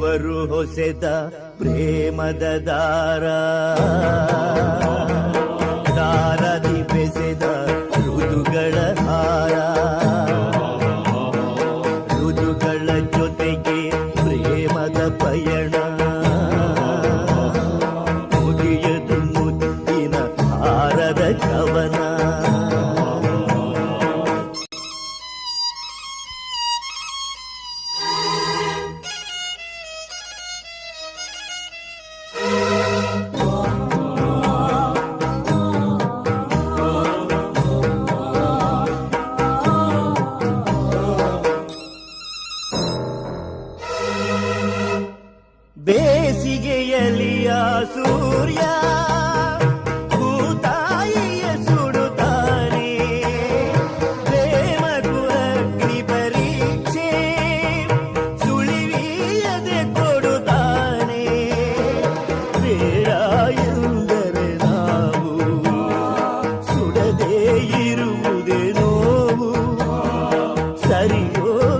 ದೇವರು ಹೊಸೆದ ಪ್ರೇಮದ ದಾರ. ದಾರದಿ ಬೆಸೆದ ಋತುಗಳ ಹಾರ. ಋತುಗಳ ಜೊತೆಗೆ ಪ್ರೇಮದ ಪಯಣ. ಮುಗಿಯದು ಮುದ್ದಿನ ಹಾರದ ಕವನ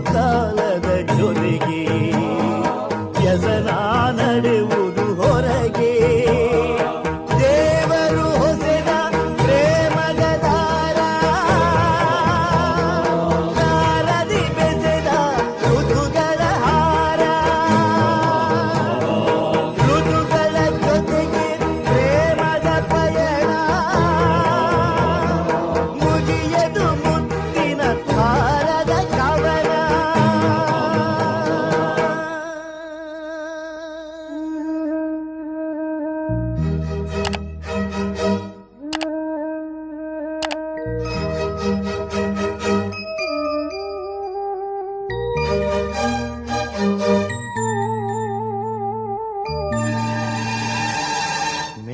ಕಾಲ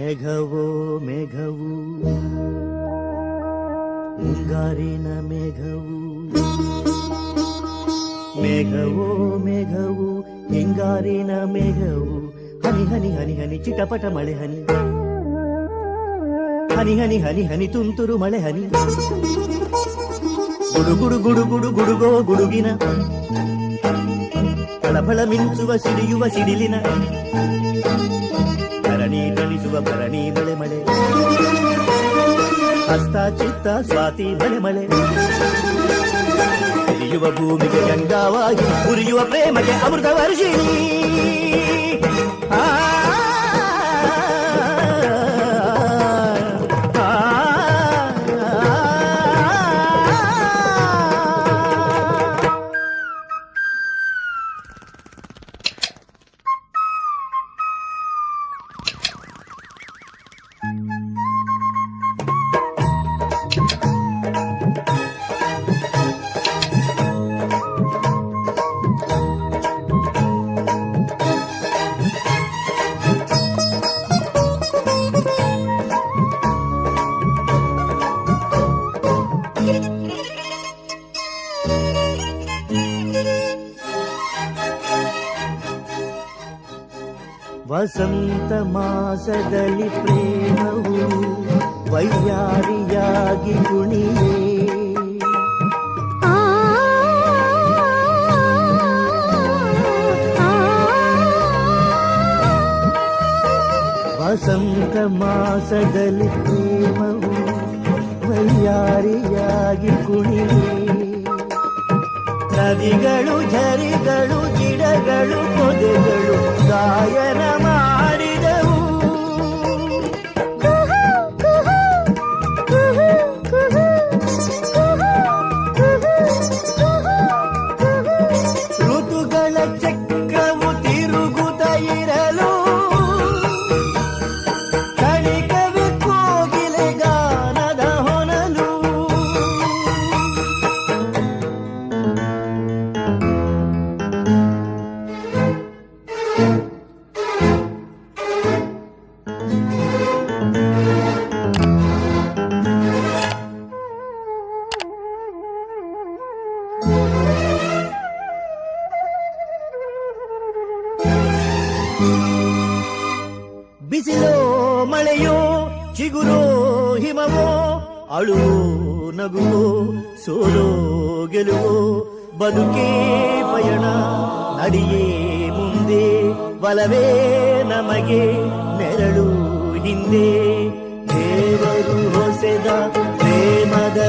ಮೇಘವೋ ಮೇಘವು ಮುಂಗಾರಿನ ಮೇಘವು ಮೇಘವೋ ಮೇಘವು ಹಿಂಗಾರಿನ ಮೇಘವು ಹನಿ ಹನಿ ಹನಿ ಹನಿ ಚಿಟಪಟ ಮಳೆ ಹನಿ ಹನಿ ಹನಿ ಹನಿ ಹನಿ ತುಂತುರು ಮಳೆ ಹನಿ ಗುಡುಗುಡು ಗುಡುಗುಡು ಗುಡುಗೋ ಗುಡುಗಿನ ಫಳಫಳ ಮಿಂಚುವ ಸಿಡಿಯುವ ಸಿಡಿಲಿನ ಭರಣಿ ತಣಿಸುವ ಭರಣಿ ಮಳೆ ಮಳೆ ಹಸ್ತ ಚಿತ್ತ ಸ್ವಾತಿ ಮಳೆ ಮಳೆ ಹಿರಿಯುವ ಭೂಮಿಗೆ ಗಂಗಾವಾಗಿ ಉರಿಯುವ ಪ್ರೇಮಗೆ ಅಮೃತ ವರ್ಷಿಣಿ ವಸಂತ ಮಾಸದಲ್ಲಿ ಪ್ರೇಮವು ವೈಯಾರಿಯಾಗಿ ಕುಣಿಯೇ ವಸಂತ ಮಾಸದಲ್ಲಿ ಪ್ರೇಮವು ವೈಯಾರಿಯಾಗಿ ಕುಣಿಯೇ ನದಿಗಳು ಝರಿಗಳು ಗಿಡಗಳು ಪೊದೆಗಳು desire and ಬಿಸಿಲೋ ಮಳೆಯೋ ಚಿಗುರೋ ಹಿಮವೋ ಅಳುವೋ ನಗುವೋ ಸೋಲೋ ಗೆಲುವೋ ಬದುಕೇ ಪಯಣ ನಡಿಯೇ ಮುಂದೆ ಬಲವೇ ನಮಗೆ ನೆರಳು ಹಿಂದೆ ದೇವರು ಹೊಸೆದ ಪ್ರೇಮದ